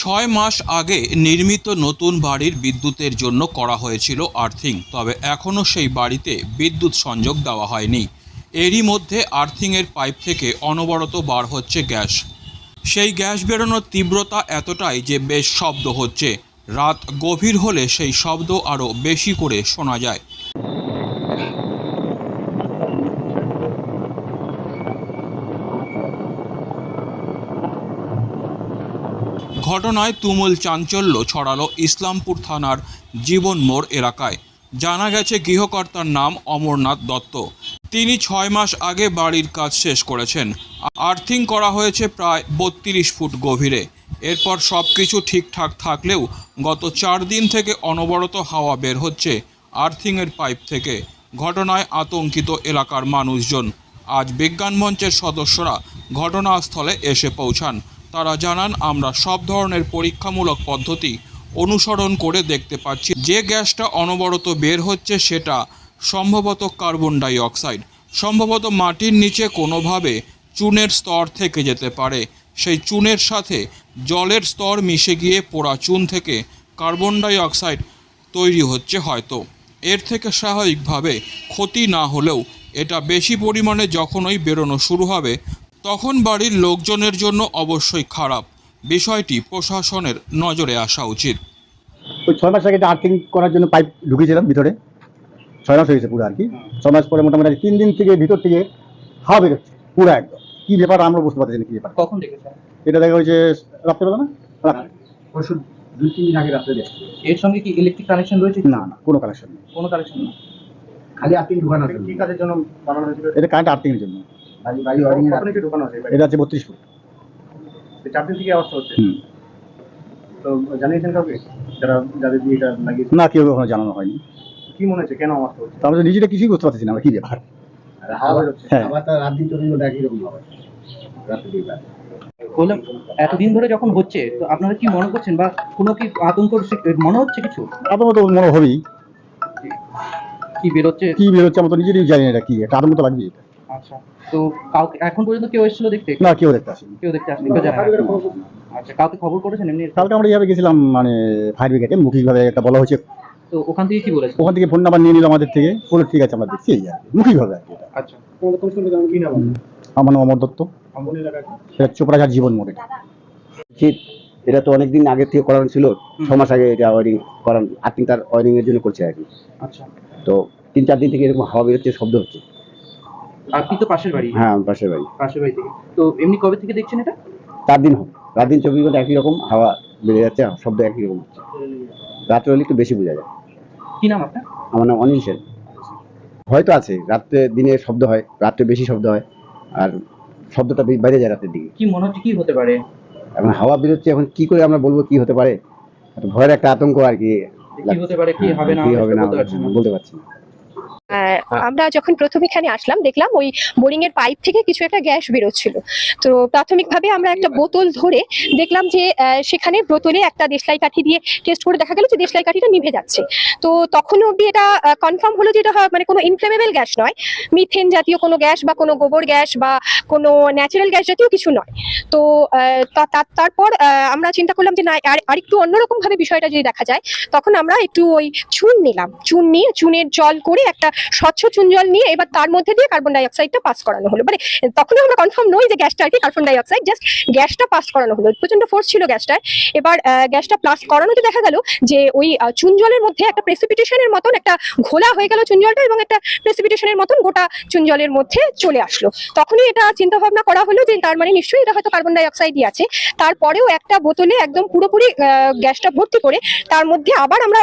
ছয় মাস আগে নির্মিত নতুন বাড়ির বিদ্যুতের জন্য করা হয়েছিল আর্থিং, তবে এখনও সেই বাড়িতে বিদ্যুৎ সংযোগ দেওয়া হয়নি। এরই মধ্যে আর্থিংয়ের পাইপ থেকে অনবরত বার হচ্ছে গ্যাস। সেই গ্যাস বেরোনোর তীব্রতা এতটাই যে বেশ শব্দ হচ্ছে। রাত গভীর হলে সেই শব্দ আরও বেশি করে শোনা যায়। ঘটনায় তুমুল চাঞ্চল্য ছড়ালো ইসলামপুর থানার জীবন মোড় এলাকায়। জানা গেছে গৃহকর্তার নাম অমরনাথ দত্ত। তিনি ছয় মাস আগে বাড়ির কাজ শেষ করেছেন। আর্থিং করা হয়েছে প্রায় বত্রিশ ফুট গভীরে। এরপর সব কিছু ঠিকঠাক থাকলেও গত চার দিন থেকে অনবরত হাওয়া বের হচ্ছে আর্থিংয়ের পাইপ থেকে। ঘটনায় আতঙ্কিত এলাকার মানুষজন। আজ বিজ্ঞান মঞ্চের সদস্যরা ঘটনাস্থলে এসে পৌঁছান। তারা জানান, আমরা সব ধরনের পরীক্ষামূলক পদ্ধতি অনুসরণ করে দেখতে পাচ্ছি। যে গ্যাসটা অনবরত বের হচ্ছে, সেটা সম্ভবত কার্বন ডাই অক্সাইড সম্ভবত মাটির নিচে কোনোভাবে চুনের স্তর থেকে যেতে পারে। সেই চুনের সাথে জলের স্তর মিশে গিয়ে পোড়া চুন থেকে কার্বন ডাই অক্সাইড তৈরি হচ্ছে হয়তো। এর থেকে স্বাভাবিকভাবে ক্ষতি না হলেও এটা বেশি পরিমাণে যখনই বেরোনো শুরু হবে তখন বাড়ির লোকজনের জন্য অবশ্যই খারাপ। বিষয়টি প্রশাসনের নজরে আসা উচিত। ওই ছয় মাস আগে আর্থিং করার জন্য পাইপ ঢুকিয়েছিলাম ভিতরে ছয় মাস হয়েছে পুরো আর কি। ছয় মাস পরে মোটামুটি তিন দিন থেকে ভিতর থেকে হাওয়া বেরোচ্ছে পুরো একদম। কি ব্যাপার আমরা বুঝতে পারতেছি না কি ব্যাপার। কখন দেখেছেন? এটা দেখা হয়েছে রাত্রেবেলা না? রাত্রে। পরশু দুই তিন দিন আগে রাত্রে এর সঙ্গে কি ইলেকট্রিক কানেকশন রয়েছে? না না কোনো কানেকশন নেই। কোনো কানেকশন না খালি আর্থিং ঢুকানো কি কাজের জন্য। বানানো হয়েছিল এটা কারেন্ট আর্থিং এর জন্য। এটা আছে বত্রিশ ফুট। এই থেকে অবস্থা হচ্ছে? তো জানিয়েছেন কাউকে? যারা যাদের দিয়ে এটা লাগিয়েছে? না কেউ কখনো জানানো হয়নি। কি মনে হচ্ছে? কেন অবস্থা হচ্ছে? আমরা নিজেরা কিছুই করতে পারতেছি না আমরা কি ব্যাপার? হ্যাঁ। এতদিন ধরে যখন হচ্ছে তো আপনারা কি মনে করছেন বা কোনো কি আতঙ্ক মনে হচ্ছে কিছু? আতঙ্ক তো মনে হবেই। কি বেরোচ্ছে? কি বেরোচ্ছে আমরা তো নিজেরই জানি না এটা কি একটা আতঙ্ক তো লাগবে আচ্ছা। তো কাউকে এখন পর্যন্ত কেউ এসেছিল দেখতে? না কেউ দেখতে আসেনি। কেউ দেখতে আসেনি কেউ জানে না। আচ্ছা কাউকে খবর করেছেন এমনি? কালকে আমরা এইভাবে গেছিলাম মানে ফায়ার ব্রিগেডে মৌখিকভাবে একটা বলা হয়েছে। তো ওখান থেকে কি বলেছে ওখান থেকে ফোন নাম্বার নিয়ে নিল আমাদের থেকে। বলে ঠিক আছে আমরা দেখছি এই আর কি মৌখিকভাবে আর কি এটা। আচ্ছা। আমার নাম অমর দত্ত। এটা চোপড়াঘাট জীবন মোড় এটা। শীত এটা তো অনেকদিন আগে থেকে করানো ছিল। ছ মাস আগে এটা ওয়ারিং করান আর্থিং তার ওয়ারিং এর জন্য করছে আর কি। আচ্ছা। তো তিন চার দিন থেকে এরকম হাওয়া বেরোচ্ছে শব্দ হচ্ছে। আপনি তো পাশের বাড়ি। হ্যাঁ পাশের বাড়ি। পাশের বাড়ি থেকে। তো এমনি কবে থেকে দেখছেন এটা? চার দিন হবে। রাত দিন চব্বিশ ঘণ্টা একই রকম হাওয়া বেড়ে যাচ্ছে শব্দ একই রকম হচ্ছে। রাত্রে হলে একটু বেশি বোঝা যায়। কি নাম আপনার? আমার নাম অনিল সেন। হয়তো আছে রাত্রে দিনে শব্দ হয় রাত্রে বেশি শব্দ হয় আর শব্দটা বাইরে যায় রাতের দিকে। কি মনে হচ্ছে কি হতে পারে? এখন হাওয়া বেরোচ্ছে এখন কি করে আমরা বলব কি হতে পারে? ভয়ের একটা আতঙ্ক আর কি কি হতে পারে কি হবে না হবে না। বলতে পারছি না। বলতে পারছি না আহ, আমরা যখন প্রথম এখানে আসলাম দেখলাম ওই বোরিং এর পাইপ থেকে কিছু একটা গ্যাস বেরোচ্ছিল। তো প্রাথমিকভাবে আমরা একটা বোতল ধরে দেখলাম যে সেখানে বোতলে একটা দেশলাই কাঠি দিয়ে টেস্ট করে দেখা গেল যে দেশলাই কাঠিটা নিভে যাচ্ছে। তো তখন অবধি এটা কনফার্ম হলো যে এটা মানে কোনো ইনফ্লেমেবল গ্যাস নয়। মিথেন জাতীয় কোনো গ্যাস বা কোনো গোবর গ্যাস বা কোনো ন্যাচারাল গ্যাস জাতীয় কিছু নয়। তো তারপর আমরা চিন্তা করলাম যে না আর আরেকটু অন্যরকম ভাবে বিষয়টা যদি দেখা যায় তখন আমরা একটু ওই চুন নিলাম। চুন নিয়ে চুনের জল করে একটা স্বচ্ছ চুন জল নিয়ে এবার তার মধ্যে দিয়ে কার্বন ডাই অক্সাইডটা পাস করানো হলো। মানে তখনও আমরা কনফার্ম নই যে গ্যাসটা আর কি কার্বন ডাইঅক্সাইড জাস্ট গ্যাসটা পাস করানো হলো। প্রচণ্ড ফোর্স ছিল গ্যাসটায় এবার গ্যাসটা প্লাস করানোতে দেখা গেল যে ওই আহ, চুন জলের মধ্যে একটা প্রেসিপিটেশনের মতন একটা ঘোলা হয়ে গেল চুন জলটা এবং একটা প্রেসিপিটেশনের মতন গোটা চুন জলের মধ্যে চলে আসলো। তখনই এটা চিন্তা ভাবনা করা হলো যে তার মানে নিশ্চয়ই এটা হয়তো কার্বন ডাই অক্সাইডই আছে। তারপরেও একটা বোতলে একদম পুরোপুরি গ্যাসটা ভর্তি করে তার মধ্যে আবার আমরা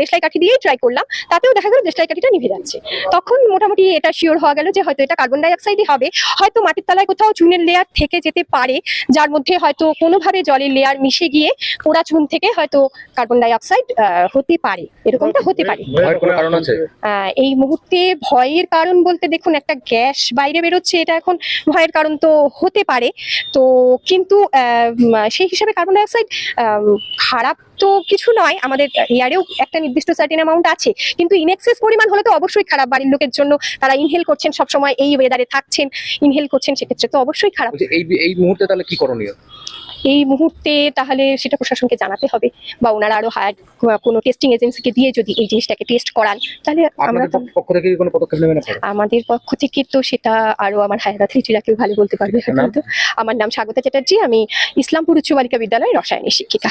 দেশলাই কাঠি দিয়েই ট্রাই করলাম। তাতেও দেখা গেল দেশলাই কাঠিটা নিভে যাচ্ছে। তখন মোটামুটি এটা শিওর হওয়া গেল যে হয়তো এটা কার্বন ডাই অক্সাইডই হবে। হয়তো মাটির তলায় কোথাও চুনের লেয়ার থেকে যেতে পারে যার মধ্যে হয়তো কোনোভাবে জলের লেয়ার মিশে গিয়ে পোড়া চুন থেকে হয়তো কার্বন ডাই অক্সাইড হতে পারে। এরকমটা হতে পারে। এই মুহূর্তে ভয়ের কারণ বলতে দেখুন একটা গ্যাস বাইরে বেরোচ্ছে এটা এখন ভয়ের কারণ তো হতে পারে। তো কিন্তু আহ, সেই হিসাবে কার্বন ডাই অক্সাইড খারাপ তো কিছু নয় আমাদের ইয়ারেও একটা নির্দিষ্ট সার্টিন অ্যামাউন্ট আছে। কিন্তু ইনএক্সেস পরিমাণ হলে তো অবশ্যই খারাপ। বাড়ির লোকের জন্য তারা ইনহেল করছেন সবসময় এই ওয়েদারে থাকছেন ইনহেল করছেন সেক্ষেত্রে তো অবশ্যই খারাপ। এই এই মুহূর্তে তাহলে কি করণীয়? এই মুহূর্তে তাহলে সেটা প্রশাসনকে জানাতে হবে বা ওনারা আরও হায়ার কোনো টেস্টিং এজেন্সিকে দিয়ে যদি এই জিনিসটাকে টেস্ট করান তাহলে আমরা পক্ষ- থেকে কোনো পদক্ষেপ নেবেন আমাদের পক্ষ থেকে তো সেটা আরও আমার হায়ার অথরিটিরা কেউ ভালো বলতে পারবে? আমার নাম স্বাগতা চ্যাটার্জি আমি ইসলামপুর উচ্চ বালিকা বিদ্যালয়ের রসায়নের শিক্ষিকা।